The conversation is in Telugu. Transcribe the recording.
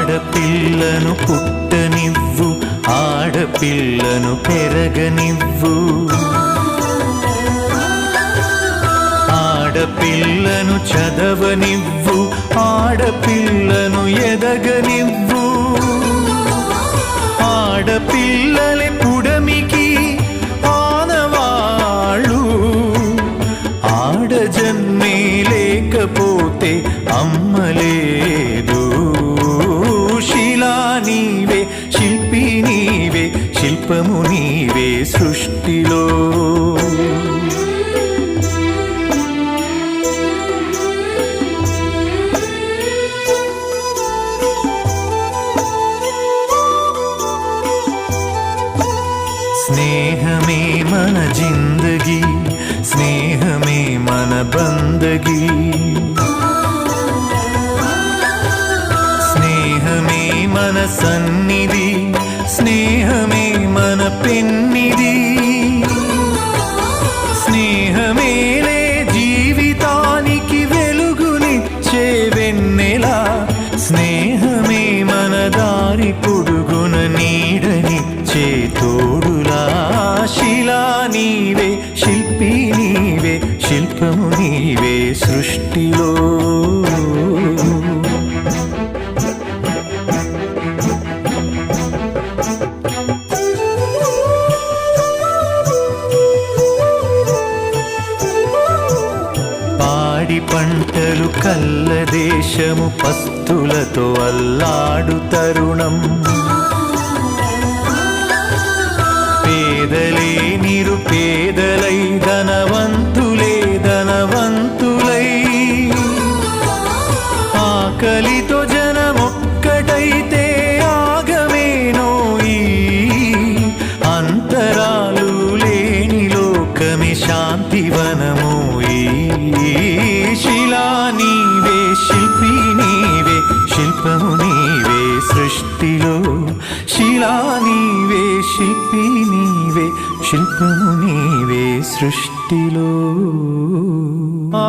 ఆడపిల్లను పుట్టనివ్వు ఆడపిల్లను పెరగనివ్వు. ఆడపిల్లను చదవనివ్వు ఆడపిల్లను ఎదగనివ్వు. ఆడపిల్లలే పుడమికి ఆనవాళ్ళు. ఆడజన్మే లేకపోతే అమ్మలేదు శిలా నీవే శిల్పి నీవే శిల్పము నీవే సృష్టిలో. స్నేహమే మన జిందగీ స్నేహమే మన బందగీ. స్నేహమే మన సన్నిధి స్నేహమే మన పెన్నిధి. స్నేహమేనే జీవితానికి వెలుగునిచ్చే వెన్నెలా. స్నేహమే మన దారి పొడుగున నీడనిచ్చే తోడు. నీవే శిల్పము నీవే సృష్టిలో. పాడి పంటలు కల్ల దేశము పస్తులతో అల్లాడు తరుణం. ఆకలితో జనమొక్కటైతే ఆగమేనోయి అంతరాలు లేని లోకమే శాంతివనమోయి శిలా నీవే శిల్పి నీవే శిల్పము నీవే సృష్టిలో. శిలా నీవే శిల్పి నీవే శిల్పము నీవే సృష్టిలో. ఆ